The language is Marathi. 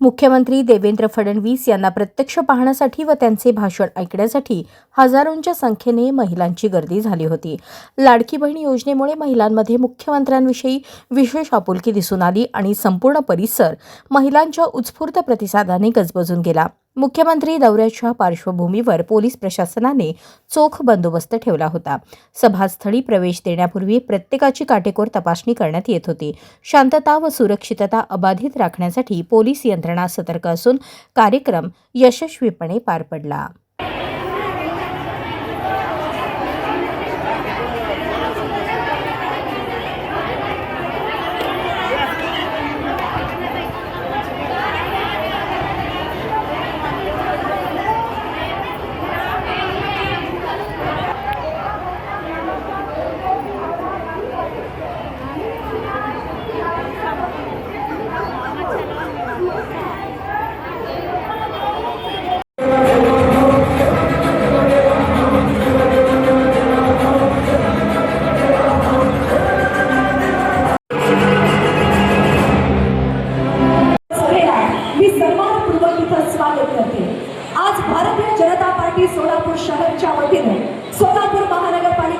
मुख्यमंत्री देवेंद्र फडणवीस यांना प्रत्यक्ष पाहण्यासाठी व त्यांचे भाषण ऐकण्यासाठी हजारोंच्या संख्येने महिलांची गर्दी झाली होती. लाडकी बहीण योजनेमुळे महिलांमध्ये मुख्यमंत्र्यांविषयी विशेष आपुलकी दिसून आली आणि संपूर्ण परिसर महिलांच्या उत्स्फूर्त प्रतिसादाने गजबजून गेला. मुख्यमंत्री दौऱ्याच्या पार्श्वभूमीवर पोलीस प्रशासनाने चोख बंदोबस्त ठेवला होता. सभास्थळी प्रवेश देण्यापूर्वी प्रत्येकाची काटेकोर तपासणी करण्यात येत होती. शांतता व सुरक्षितता अबाधित राखण्यासाठी पोलीस यंत्रणा सतर्क असून कार्यक्रम यशस्वीपणे पार पडला.